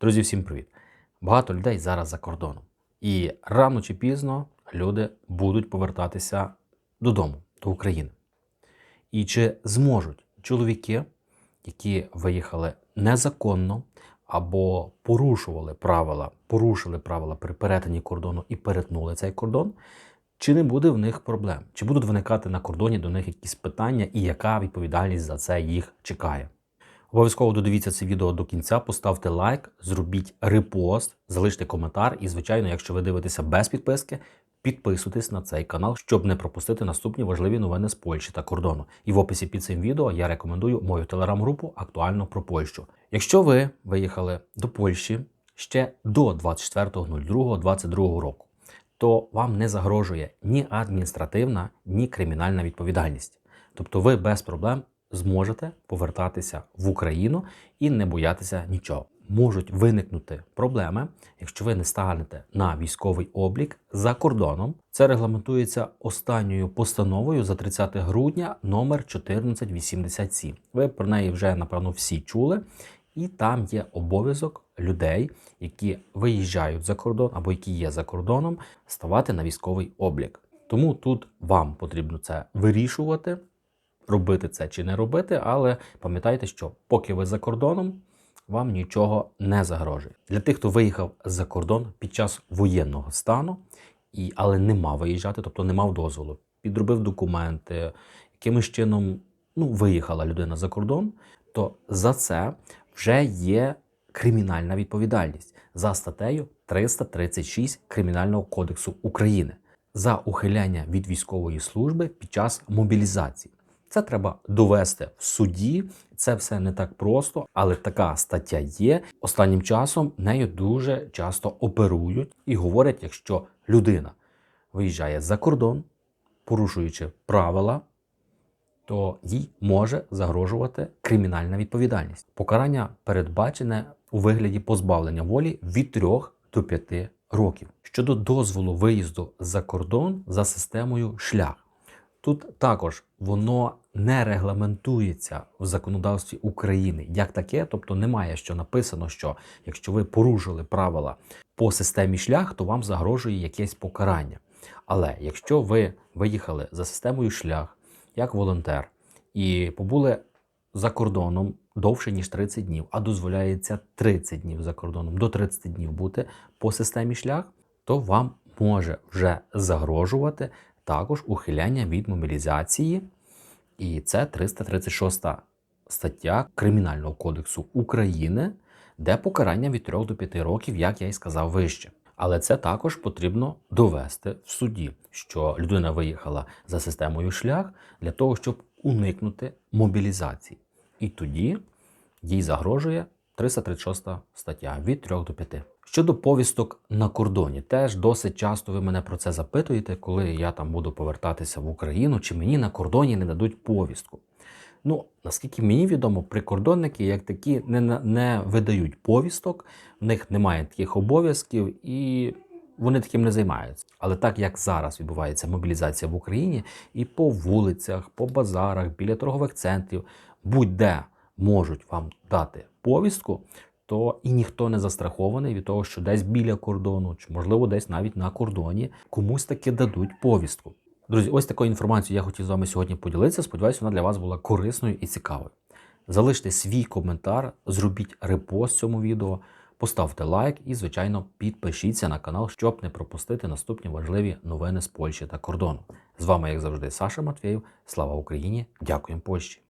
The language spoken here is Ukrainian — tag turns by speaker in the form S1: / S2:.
S1: Друзі, всім привіт! Багато людей зараз за кордоном. І рано чи пізно люди будуть повертатися додому, до України. І чи зможуть чоловіки, які виїхали незаконно або порушували правила, порушили правила при перетині кордону і перетнули цей кордон, чи не буде в них проблем? Чи будуть виникати на кордоні до них якісь питання, і яка відповідальність за це їх чекає? Обов'язково додивіться це відео до кінця, поставте лайк, зробіть репост, залиште коментар. І, звичайно, якщо ви дивитеся без підписки, підписуйтесь на цей канал, щоб не пропустити наступні важливі новини з Польщі та кордону. І в описі під цим відео я рекомендую мою телеграм-групу актуально про Польщу. Якщо ви виїхали до Польщі ще до 24.02.22 року, то вам не загрожує ні адміністративна, ні кримінальна відповідальність. Тобто ви без проблем зможете повертатися в Україну і не боятися нічого. Можуть виникнути проблеми, якщо ви не станете на військовий облік за кордоном. Це регламентується останньою постановою за 30 грудня номер 1487. Ви про неї вже напевно всі чули. І там є обов'язок людей, які виїжджають за кордон або які є за кордоном, ставати на військовий облік. Тому тут вам потрібно це вирішувати, робити це чи не робити, але пам'ятайте, що поки ви за кордоном, вам нічого не загрожує. Для тих, хто виїхав за кордон під час воєнного стану, і, але не мав виїжджати, тобто не мав дозволу, підробив документи, якимось чином ну, виїхала людина за кордон, то за це вже є кримінальна відповідальність за статтею 336 Кримінального кодексу України за ухиляння від військової служби під час мобілізації. Це треба довести в суді. Це все не так просто, але така стаття є. Останнім часом нею дуже часто оперують і говорять, якщо людина виїжджає за кордон, порушуючи правила, то їй може загрожувати кримінальна відповідальність. Покарання передбачене у вигляді позбавлення волі від 3 до 5 років. Щодо дозволу виїзду за кордон за системою шлях. Тут також воно не регламентується в законодавстві України як таке, тобто немає що написано, що якщо ви порушили правила по системі шлях, то вам загрожує якесь покарання. Але якщо ви виїхали за системою шлях як волонтер і побули за кордоном довше ніж 30 днів, а дозволяється 30 днів за кордоном до 30 днів бути по системі шлях, то вам може вже загрожувати також ухиляння від мобілізації, і це 336 стаття Кримінального кодексу України, де покарання від 3 до 5 років, як я й сказав вище. Але це також потрібно довести в суді, що людина виїхала за системою шлях для того, щоб уникнути мобілізації. І тоді їй загрожує 336 стаття від 3 до 5. Щодо повісток на кордоні, теж досить часто ви мене про це запитуєте, коли я там буду повертатися в Україну, чи мені на кордоні не дадуть повістку. Ну, наскільки мені відомо, прикордонники як такі не, не видають повісток, в них немає таких обов'язків і вони таким не займаються. Але так як зараз відбувається мобілізація в Україні, і по вулицях, по базарах, біля торгових центрів, будь-де можуть вам дати повістку, то і ніхто не застрахований від того, що десь біля кордону, чи можливо десь навіть на кордоні комусь таки дадуть повістку. Друзі, ось такою інформацією я хотів з вами сьогодні поділитися. Сподіваюся, вона для вас була корисною і цікавою. Залиште свій коментар, зробіть репост цьому відео, поставте лайк і, звичайно, підпишіться на канал, щоб не пропустити наступні важливі новини з Польщі та кордону. З вами, як завжди, Саша Матвєєв. Слава Україні! Дякуємо Польщі!